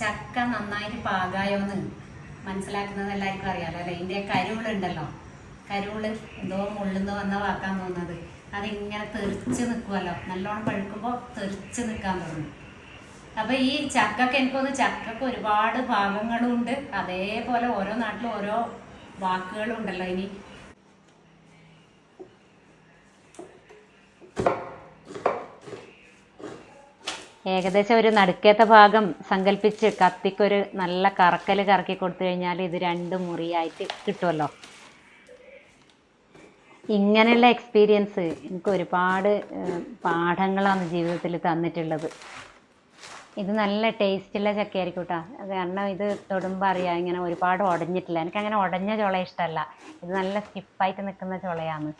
ചക്ക നന്നായിട്ട് പാകായോന്ന് മനസ്സിലാക്കുന്നത് എല്ലാവർക്കും അറിയാലോ അല്ലേ? ഇതിന്റെ കരുവുളുണ്ടല്ലോ കരുവുൾ എന്തോ മുള്ളുന്ന് വന്ന വാക്കാൻ തോന്നുന്നത്. അതിങ്ങനെ തെറിച്ച് നിൽക്കുമല്ലോ നല്ലോണം പഴുക്കുമ്പോൾ തെറിച്ച് നിൽക്കാൻ തോന്നും. അപ്പൊ ഈ ചക്കക്ക് എനിക്ക് തോന്നുന്നു ചക്കക്ക് ഒരുപാട് ഭാഗങ്ങളുണ്ട്. അതേപോലെ ഓരോ നാട്ടിലും ഓരോ വാക്കുകളും ഉണ്ടല്ലോ ഇനി. ഏകദേശം ഒരു നടുക്കേത്ത ഭാഗം സങ്കല്പിച്ച് കത്തിക്കൊരു നല്ല കറക്കൽ കറക്കി കൊടുത്തു കഴിഞ്ഞാൽ ഇത് രണ്ട് മുറിയായിട്ട് കിട്ടുമല്ലോ ഇങ്ങനെയുള്ള എക്സ്പീരിയൻസ് എനിക്ക് ഒരുപാട് പാഠങ്ങളാണ് ജീവിതത്തിൽ തന്നിട്ടുള്ളത്. ഇത് നല്ല ടേസ്റ്റുള്ള ചക്കയായിരിക്കും കേട്ടോ കാരണം ഇത് തൊടുമ്പോൾ അറിയാം ഇങ്ങനെ ഒരുപാട് ഉടഞ്ഞിട്ടില്ല എനിക്കങ്ങനെ ഉടഞ്ഞ ചുള ഇഷ്ടമല്ല. ഇത് നല്ല സ്റ്റിഫായിട്ട് നിൽക്കുന്ന ചുളയാണ്.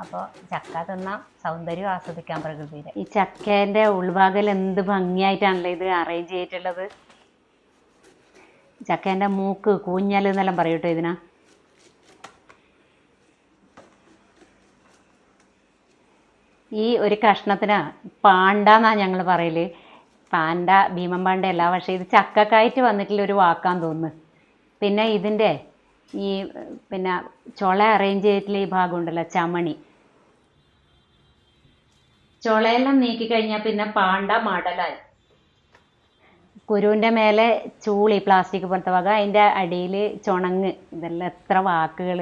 അപ്പോൾ ചക്ക തിന്നാം സൗന്ദര്യം ആസ്വദിക്കാം പ്രകൃതിയിൽ ഈ ചക്കേന്റെ ഉൾഭാഗം എന്ത് ഭംഗിയായിട്ടാണല്ലോ ഇത് അറേഞ്ച് ചെയ്തിട്ടുള്ളത്? ചക്കേന്റെ മൂക്ക് കൂഞ്ഞൽ എന്നെല്ലാം പറയും കേട്ടോ ഇതിനാ. ഈ ഒരു കഷ്ണത്തിന് പാണ്ടാന്നാ ഞങ്ങൾ പറയൽ. പാണ്ട ഭീമൻ പാണ്ടയല്ല പക്ഷേ ഇത് ചക്കക്കായിട്ട് വന്നിട്ടുള്ള ഒരു വാക്കാൻ തോന്നുന്നു. പിന്നെ ഇതിന്റെ ഈ പിന്നെ ചുള അറേഞ്ച് ചെയ്തിട്ടുള്ള ഈ ഭാഗം ഉണ്ടല്ലോ ചമണി. ചുളയെല്ലാം നീക്കി കഴിഞ്ഞാൽ പിന്നെ പാണ്ട മടലായി. കുരുവിന്റെ മേലെ ചൂളി പ്ലാസ്റ്റിക് പോലത്തെ വക അതിന്റെ അടിയിൽ ചുണങ്ങ് ഇതെല്ലാം എത്ര വാക്കുകൾ